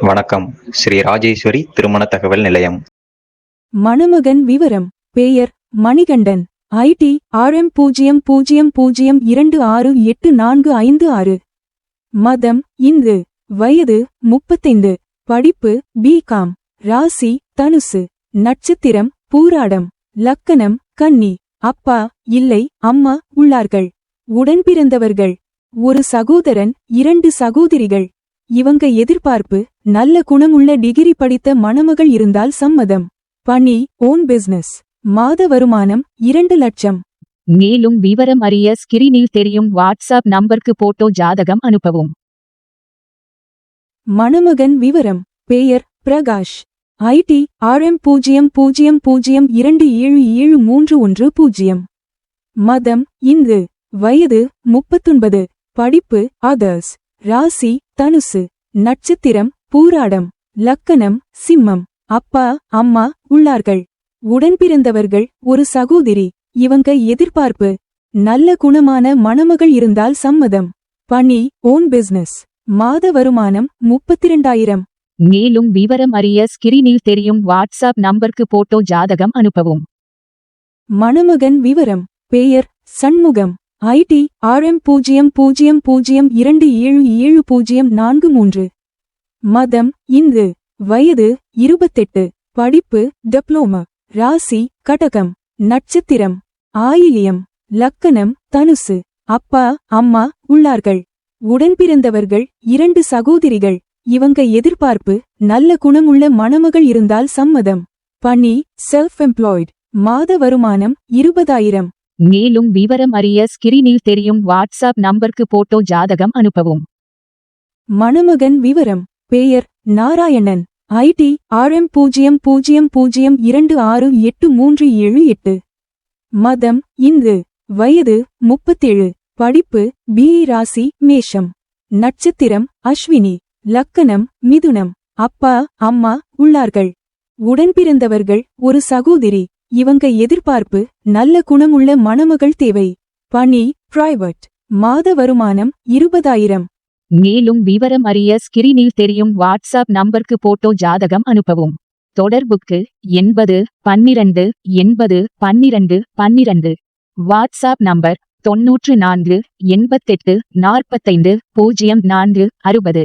வணக்கம். ஸ்ரீ ராஜேஸ்வரி திருமண தகவல் நிலையம். மணமகன் விவரம் பெயர் மணிகண்டன். ஐடி ஆர்எம் பூஜ்ஜியம் பூஜ்ஜியம் பூஜ்ஜியம் இரண்டு ஆறு எட்டு நான்கு ஐந்து ஆறு. மதம் இந்து. வயது முப்பத்தைந்து. படிப்பு பிகாம் ராசி தனுசு. நட்சத்திரம் பூராடம். லக்கணம் கன்னி. அப்பா இல்லை அம்மா உள்ளார்கள். உடன்பிறந்தவர்கள் ஒரு சகோதரன் இரண்டு சகோதரிகள். இவங்க எதிர்பார்ப்பு நல்ல குணமுள்ள டிகிரி படித்த மணமகள் இருந்தால் சம்மதம். பணி ஓன் பிசினஸ் மாத வருமானம் இரண்டு லட்சம். மேலும் விவரம் அறிய ஸ்கிரீனில் தெரியும் வாட்ஸ்அப் நம்பருக்கு போட்டோ ஜாதகம் அனுப்பவும். மணமகன் விவரம் பெயர் பிரகாஷ். ஐடி ஆர்எம் பூஜ்ஜியம் பூஜ்ஜியம் பூஜ்ஜியம் இரண்டு ஏழு ஏழு மூன்று ஒன்று பூஜ்ஜியம். மதம் இந்து. வயது முப்பத்தொன்பது. படிப்பு அதர்ஸ் ராசி தனுசு நட்சத்திரம் பூராடம் லக்கணம் சிம்மம். அப்பா அம்மா உள்ளார்கள். உடன்பிறந்தவர்கள் ஒரு சகோதரி. இவங்க எதிர்பார்ப்பு. நல்ல குணமான மணமகள் இருந்தால் சம்மதம். பணி ஓன் பிசினஸ் மாத வருமானம் முப்பத்திரண்டாயிரம். மேலும் விவரம் அறிய ஸ்கிரீனில் தெரியும் வாட்ஸ்அப் நம்பருக்கு போட்டோ ஜாதகம் அனுப்பவும். மணமகன் விவரம் பெயர் சண்முகம். ஐடி ஆர்எம் பூஜ்ஜியம் பூஜ்ஜியம் பூஜ்ஜியம் இரண்டு ஏழு ஏழு பூஜ்ஜியம் நான்கு மூன்று. மதம் இந்து வயது இருபத்தெட்டு. படிப்பு டிப்ளோமா. ராசி கடகம். நட்சத்திரம். ஆயிலியம். லக்கணம் தனுசு. அப்பா அம்மா உள்ளார்கள். உடன்பிறந்தவர்கள் இரண்டு சகோதரிகள். இவங்க எதிர்பார்ப்பு நல்ல குணமுள்ள மணமகள் இருந்தால் சம்மதம். பணி செல்ஃப் எம்ப்ளாய்டு மாத வருமானம் இருபதாயிரம். மேலும் விவரம் அறிய ஸ்கிரீனில் தெரியும் வாட்ஸ்அப் நம்பருக்கு போட்டோ ஜாதகம் அனுப்பவும். மணமகன் விவரம் பெயர் நாராயணன் ஐடி ஆர்எம் பூஜ்ஜியம் பூஜ்ஜியம் பூஜ்ஜியம் இரண்டு ஆறு எட்டு மூன்று ஏழு எட்டு. மதம் இந்து வயது முப்பத்தேழு படிப்பு பிஇ ராசி மேஷம். நட்சத்திரம் அஸ்வினி லக்கணம் மிதுனம். அப்பா அம்மா உள்ளார்கள். உடன்பிறந்தவர்கள் ஒரு சகோதரி. இவங்க எதிர்பார்ப்பு நல்ல குணமுள்ள மணமகள் தேவை. பணி பிரைவட் மாத வருமானம் இருபதாயிரம். மேலும் விவரம் அறிய ஸ்கிரீனில் தெரியும் வாட்ஸ்அப் நம்பருக்கு போட்டோ ஜாதகம் அனுப்பவும். தொடர்புக்கு எண்பது பன்னிரண்டு எண்பது பன்னிரண்டு பன்னிரண்டு. வாட்ஸ்அப் நம்பர் தொன்னூற்று நான்கு எண்பத்தெட்டு நாற்பத்தைந்து பூஜ்ஜியம் நான்கு அறுபது.